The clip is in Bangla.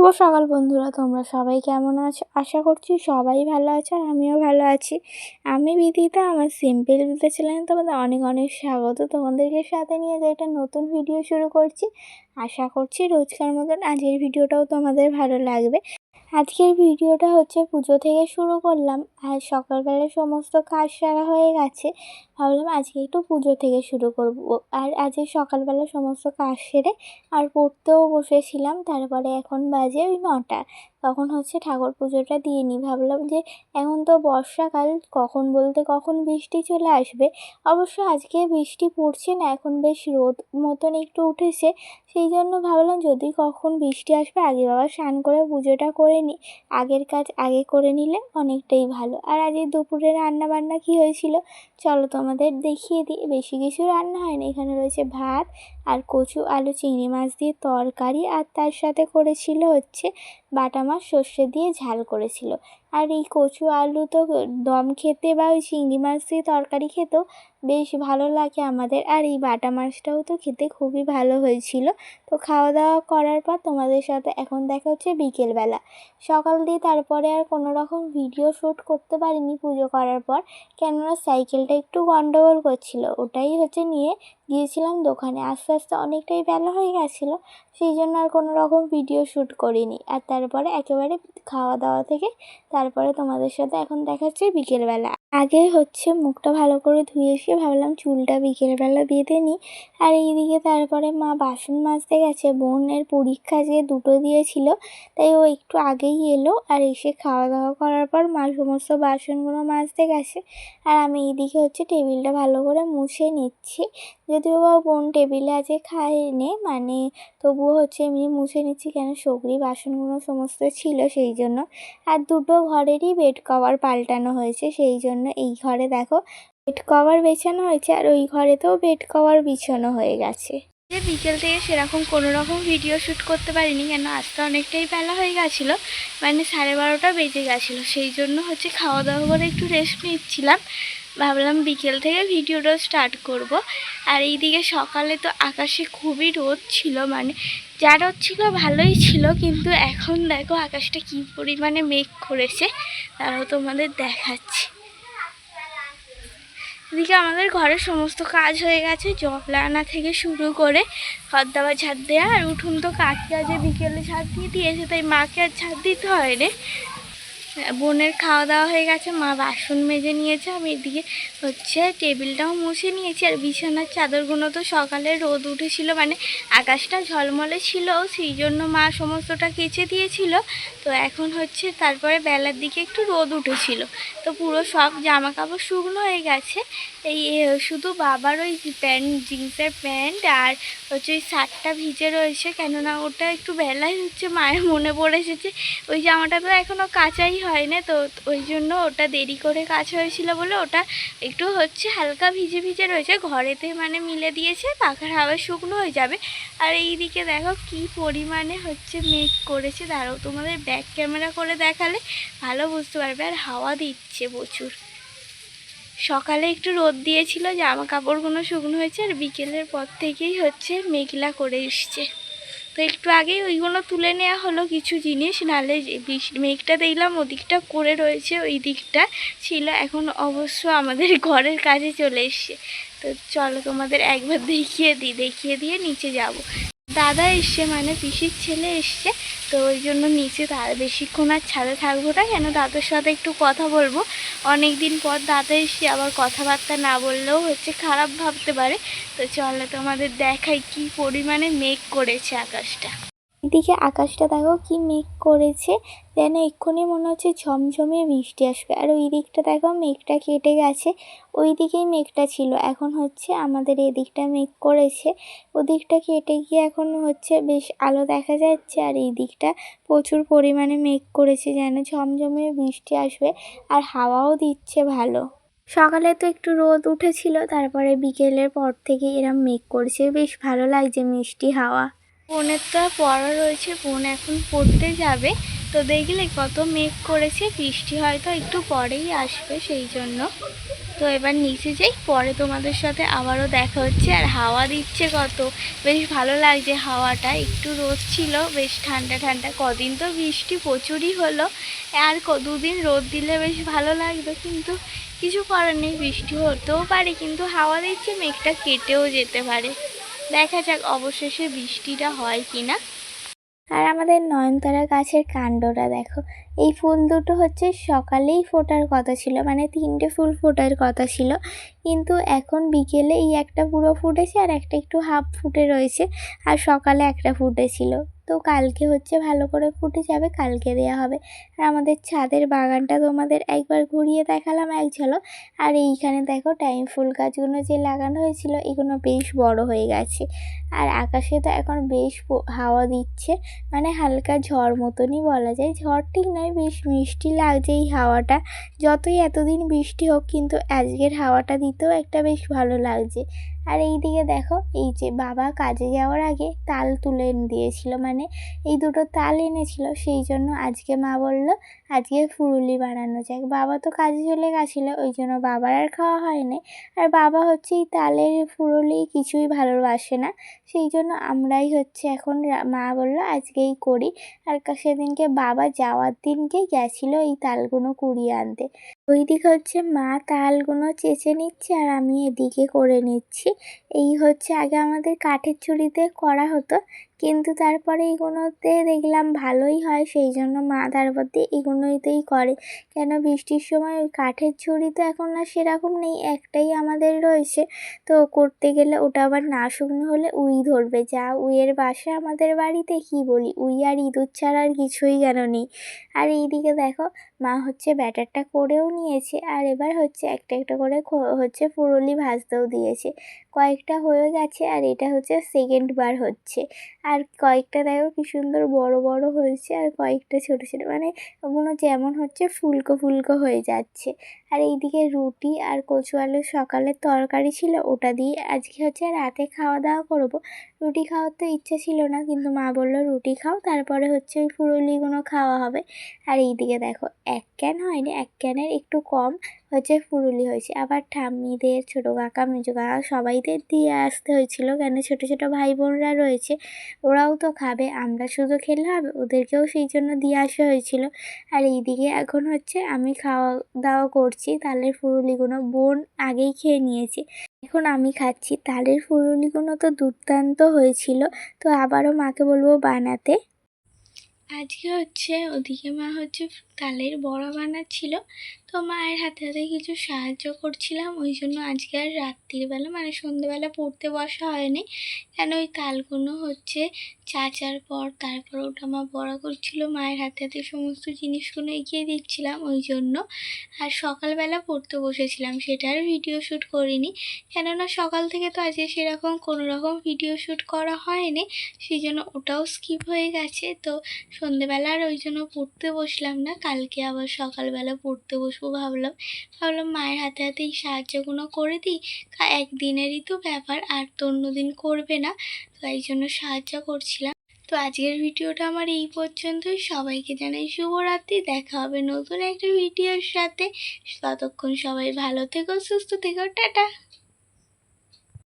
শুভ সকাল বন্ধুরা, তোমরা সবাই কেমন আছো? আশা করছি সবাই ভালো আছো আর আমিও ভালো আছি। আমি বিদিতা, আমার সিম্পল বিদিতা ছিলেন তোমাদের অনেক অনেক স্বাগত। তোমাদেরকে সাথে নিয়ে যে একটা নতুন ভিডিও শুরু করছি। আশা করছি রোজকার মতন আজকের ভিডিওটাও তোমাদের ভালো লাগবে। আজকের ভিডিওটা হচ্ছে পুজো থেকে শুরু করলাম, আর সকালবেলা সমস্ত কাজ সারা হয়ে গেছে, ভাবলাম আজকে একটু পুজো থেকে শুরু করব। আর আজকে সকালবেলা সমস্ত কাজ সেরে আর পড়তেও বসেছিলাম, তারপরে এখন বাজে ওই নটা। তখন হচ্ছে ঠাকুর পুজোটা দিয়ে নিই ভাবলাম যে এখন তো বর্ষাকাল, কখন বলতে কখন বৃষ্টি চলে আসবে? অবশ্য আজকে বৃষ্টি পড়ছে না, এখন বেশ রোদ মতন একটু উঠেছে। সেই জন্য ভাবলাম যদি কখন বৃষ্টি আসবে, আগে বাবা স্নান করে পুজোটা করে নিই আগের কাজ আগে করে নিলে অনেকটাই ভালো। আর আজকে দুপুরে রান্না বান্না কী হয়েছিল? চলো তোমাদের দেখিয়ে দিই। বেশি কিছু রান্না হয় না এখানে রয়েছে ভাত আর কচু, আলু, চিংড়ি মাছ দিয়ে তরকারি আর তার সাথে করেছিল হচ্ছে বাটা মাছ সর্ষে দিয়ে ঝাল করেছিল। আর এই কচু আলু তো দম খেতে বা ওই চিংড়ি মাছ দিয়ে তরকারি খেতেও বেশ ভালো লাগে আমাদের। আর এই বাটা মাছটাও তো খেতে খুবই ভালো হয়েছিল। তো খাওয়া দাওয়া করার পর তোমাদের সাথে এখন দেখা হচ্ছে বিকেলবেলা। সকাল দিয়ে তারপরে আর কোনো রকম ভিডিও শ্যুট করতে পারিনি পুজো করার পর। কেননা সাইকেলটা একটু গন্ডগোল করছিল। ওটাই হচ্ছে নিয়ে গিয়েছিলাম দোকানে। আস্তে আস্তে অনেকটাই বেলা হয়ে গেছিল। সেই জন্য আর কোনো রকম ভিডিও শ্যুট করিনি। আর তারপরে একেবারে খাওয়া দাওয়া থেকে তারপরে তোমাদের সাথে এখন দেখাচ্ছি বিকেলবেলা। আগে হচ্ছে মুখটা ভালো করে ধুয়ে এসে ভাবলাম চুলটা বিকেলবেলা বেঁধে নিই। আর এইদিকে তারপরে মা বাসন মাজতে গেছে, বোনের পরীক্ষা যে দুটো দিয়েছিল, তাই ও একটু আগেই এলো আর এসে খাওয়া দাওয়া করার পর মা সমস্ত বাসনগুলো মাজতে গেছে। আর আমি এইদিকে হচ্ছে টেবিলটা ভালো করে মুছে নিচ্ছি। যদিও বা বোন টেবিলে আজকে খায়নি মানে তবুও হচ্ছে এমনি মুছে নিচ্ছি কেন? সগড়ি বাসনগুলো সমস্ত ছিল, সেই জন্য। আর দুটো ঘরেরই বেড কভার পাল্টানো হয়েছে, সেই জন্য এই ঘরে দেখো বেড কভার বেছানো হয়েছে আর ওই ঘরেতেও বেড কভার বিছানো হয়ে গেছে। যে বিকেল থেকে সেরকম কোনো রকম ভিডিও শ্যুট করতে পারিনি, কেন আজকে অনেকটাই বেলা হয়ে গেছিল মানে সাড়ে বারোটা বেজে গেছিল, সেই জন্য হচ্ছে খাওয়া দাওয়া করে একটু রেস্ট নিচ্ছিলাম। ভাবলাম বিকেল থেকে ভিডিওটা স্টার্ট করব। আর এইদিকে সকালে তো আকাশে খুবই রোদ ছিল মানে যা রোদ ছিল ভালোই ছিল, কিন্তু এখন দেখো আকাশটা কী পরিমাণে মেঘ করেছে, তারাও তোমাদের দেখাচ্ছি। এদিকে আমাদের ঘরের সমস্ত কাজ হয়ে গেছে জবলা আনা থেকে শুরু করে দাবার ঝাড় দেওয়া, আর উঠুন তো কাজ কাজে বিকেলে ঝাড় দিয়ে দিয়েছে, তাই মাকে আর ঝাড় দিতে হয় রে বোনের খাওয়া দাওয়া হয়ে গেছে, মা বাসন মেজে নিয়েছে, আমি এদিকে হচ্ছে টেবিলটাও মুছে নিয়েছি, আর বিছানার চাদরগুলো তো সকালে রোদ উঠেছিল মানে আকাশটা ঝলমলে ছিল, সেই জন্য মা সমস্তটা কেচে দিয়েছিল, তো এখন হচ্ছে তারপরে বেলার দিকে একটু রোদ উঠেছিল, তো পুরো সব জামা কাপড় শুকনো হয়ে গেছে এই শুধু বাবার ওই প্যান্ট, জিন্সের প্যান্ট আর হচ্ছে ওই শার্টটা ভিজে রয়েছে, কেননা ওটা একটু বেলায় হচ্ছে মায়ের মনে পড়ে এসেছে। ওই জামাটা তো এখনও কাঁচাই হয় না তো ওই জন্য ওটা দেরি করে কাজ হয়েছিল বলে ওটা একটু হচ্ছে হালকা ভিজে ভিজে রয়েছে। ঘরেতে মানে মিলে দিয়েছে, পাখার হাওয়া শুকনো হয়ে যাবে। আর এই দিকে দেখো কি পরিমাণে হচ্ছে মেঘ করেছে। দাঁড়াও তোমাদের ব্যাক ক্যামেরা করে দেখালে ভালো বুঝতে পারবে, আর হাওয়া দিচ্ছে প্রচুর। সকালে একটু রোদ দিয়েছিল জামা কাপড়গুলো শুকনো হয়েছে আর বিকেলের পর থেকেই হচ্ছে মেঘলা করে এসছে তো একটু আগেই ওইগুলো তুলে নেওয়া হলো কিছু জিনিস নাহলে মেঘটা দেখলাম ওদিকটা করে রয়েছে, ওই দিকটা ছিল, এখন অবশ্য আমাদের ঘরের কাজে চলে এসছে তো চলো তোমাদের একবার দেখিয়ে দিই, দেখিয়ে দিয়ে নিচে যাব। দাদা এসছে মানে পিসির ছেলে এসছে, তো ওই জন্য নিচে তার বেশিক্ষণ আর ছাদে থাকব না, কেন দাদার সাথে একটু কথা বলব। অনেক দিন পর দাদা এসে আবার কথাবার্তা না বললেও হচ্ছে খারাপ ভাবতে পারে। তো চলে তোমাদের দেখাই কি পরিমাণে মেঘ করেছে আকাশটা। এদিকে আকাশটা দেখো কি মেঘ করেছে। যেন এক্ষুনি মনে হচ্ছে ঝমঝমিয়ে বৃষ্টি আসবে। আর ওই দিকটা দেখো মেঘটা কেটে গেছে। ওই দিকেই মেঘটা ছিল। এখন হচ্ছে আমাদের এদিকটা মেঘ করেছে। ওদিকটা কেটে গিয়ে এখন হচ্ছে বেশ আলো দেখা যাচ্ছে। আর এই দিকটা প্রচুর পরিমাণে মেঘ করেছে যেন ঝমঝমিয়ে বৃষ্টি আসবে। আর হাওয়াও দিচ্ছে ভালো। সকালে তো একটু রোদ উঠেছিল। তারপরে বিকেলের পর থেকে এরম মেঘ করছে। বেশ ভালো লাগছে মিষ্টি হাওয়া। বোনের তো পড়া রয়েছে, বোন এখন পড়তে যাবে। তো দেখলে কত মেঘ করেছে, বৃষ্টি হয়তো একটু পরেই আসবে সেই জন্য। তো এবার নিচে যাই, পরে তোমাদের সাথে আবারও দেখা হচ্ছে, আর হাওয়া দিচ্ছে কত। বেশ ভালো লাগছে হাওয়াটা, একটু রোদ ছিল, বেশ ঠান্ডা ঠান্ডা। কদিন তো বৃষ্টি প্রচুরই হলো, আর দুদিন রোদ দিলে বেশ ভালো লাগবে, কিন্তু কিছু করার নেই, বৃষ্টি হতেও পারে, কিন্তু হাওয়া দিচ্ছে, মেঘটা কেটেও যেতে পারে। দেখা যাক অবশেষে বৃষ্টিটা হয় কি না আর আমাদের নয়নতারা গাছের কাণ্ডটা দেখো। এই ফুল দুটো হচ্ছে সকালেই ফোটার কথা ছিল মানে তিনটে ফুল ফোটার কথা ছিল। কিন্তু এখন বিকেলে এই একটা পুরো ফুটেছে আর একটা একটু হাফ ফুটে রয়েছে, আর সকালে একটা ফুটেছিল। তো কালকে হচ্ছে ভালো করে ফুটে যাবে, কালকে দেওয়া হবে। আর আমাদের ছাদের বাগানটা তোমাদের একবার ঘুরিয়ে দেখালাম এক ঝলক। আর এইখানে দেখো টাইম ফুল গাছগুলো যে লাগানো হয়েছিল, এগুলো বেশ বড় হয়ে গেছে। আর আকাশে তো এখন বেশ হাওয়া দিচ্ছে। মানে হালকা ঝড় মতনই বলা যায়। ঝড় ঠিক নয় বেশ মিষ্টি লাগছে এই হাওয়াটা। যতই এতদিন বৃষ্টি হোক, কিন্তু আজকের হাওয়াটা দিতেও একটা বেশ ভালো লাগছে। আর এই দিকে দেখো, এই যে বাবা কাজে যাওয়ার আগে তাল তুলে দিয়েছিল মানে এই দুটো তাল এনেছিল, সেই জন্য আজকে মা বলল, আজকে ফুরুলি বানানো যাক। বাবা তো কাজে চলে গেছিল, ওই জন্য বাবার আর খাওয়া হয়নি। আর বাবা হচ্ছে এই তালের ফুরুলি কিছুই ভালোবাসে না, সেই জন্য আমরাই হচ্ছে এখন মা বলল, আজকেই করি। আর সেদিনকে বাবা যাওয়ার দিনকে গেছিল এই তালগুলো কুড়িয়ে আনতে। ওইদিকে হচ্ছে মা তালগুলো চেঁচে নিচ্ছে আর আমি এদিকে করে নিচ্ছি। এই হচ্ছে আগে আমাদের কাঠের ছুরিতে করা হতো। কিন্তু তারপরে এইগুলোতে দেখলাম ভালোই হয় সেই জন্য মা তারপর দিয়ে এগুলোতেই করে। কেন বৃষ্টির সময় ওই কাঠের ছুরি তো এখন আর সেরকম নেই, একটাই আমাদের রয়েছে। তো করতে গেলে ওটা আবার না শুকনো হলে উই ধরবে, যা উইয়ের বাসা আমাদের বাড়িতে, কি বলি? উই আর ইঁদুর ছাড়া আর কিছুই যেন নেই। আর এইদিকে দেখো, মা হচ্ছে ব্যাটারটা করেও নিয়েছে, আর এবার হচ্ছে একটা একটা করে হচ্ছে ফুরুলি ভাজতেও দিয়েছে। কয়েকটা হয়ে গেছে আর এটা হচ্ছে সেকেন্ড বার হচ্ছে। আর কয়েকটা দেখো কি সুন্দর বড় বড় হয়েছে আর কয়েকটা ছোট ছোট। মানে ওগুলো যেমন হচ্ছে ফুলকো ফুলকো হয়ে যাচ্ছে। আর এইদিকে রুটি আর কচু আলুর সকালের তরকারি ছিল, ওটা দিয়ে আজকে হচ্ছে রাতে খাওয়া দাওয়া করব। রুটি খাওয়ার তো ইচ্ছে ছিল না, কিন্তু মা বলল রুটি খাও, তারপরে হচ্ছে ওই ফুরুলিগুলো খাওয়া হবে। আর এইদিকে দেখো, এক ক্যান হয়নি, এক ক্যানের একটু কম হচ্ছে ফুরুলি হয়েছে। আবার ঠাম্মিদের, ছোটো কাকা, মেজো কাকা সবাইদের দিয়ে আসতে হয়েছিল, কেন ছোটো ছোটো ভাই বোনরা রয়েছে, ওরাও তো খাবে, আমরা শুধু খেলে হবে, ওদেরকেও সেই জন্য দিয়ে আসা হয়েছিল। আর এইদিকে এখন হচ্ছে আমি খাওয়া দাওয়া করছি। তালের ফুরুলিগুলো বোন আগেই খেয়ে নিয়েছে। এখন আমি খাচ্ছি। তালের ফুরুলিগুলো তো দুর্দান্ত হয়েছিল, তো আবারও মাকে বলব বানাতে। আজকে হচ্ছে, ওদিকে মা হচ্ছে তালের বড়া বানাচ্ছিল। তো মায়ের হাতে হাতে কিছু সাহায্য করছিলাম। ওই জন্য আজকে আর রাত্রিবেলা মানে সন্ধেবেলা পড়তে বসা হয়নি। কেন ওই তালগুলো হচ্ছে চাচার পর তারপর ওটা মা বড়া করছিল। মায়ের হাতে হাতে সমস্ত জিনিসগুলো এগিয়ে দিচ্ছিলাম ওই জন্য। আর সকালবেলা পড়তে বসেছিলাম সেটার ভিডিও শ্যুট করিনি। কেননা সকাল থেকে তো আজকে সেরকম কোনো রকম ভিডিও শ্যুট করা হয়নি, সেই জন্য ওটাও স্কিপ হয়ে গেছে। তো সন্ধেবেলা আর ওই জন্য পড়তে বসলাম না। কালকে আবার সকালবেলা পড়তে বসবো ভাবলাম। ভাবলাম মায়ের হাতে হাতে এই সাহায্যগুলো করে দিই। একদিনেরই তো ব্যাপার, আর তো অন্যদিন করবে না। তো এই জন্য সাহায্য করছিলাম। তো আজকের ভিডিওটা আমার এই পর্যন্তই। সবাইকে জানাই শুভরাত্রি। দেখা হবে নতুন একটা ভিডিওর সাথে। ততক্ষণ সবাই ভালো থেকো, সুস্থ থেকো। টাটা!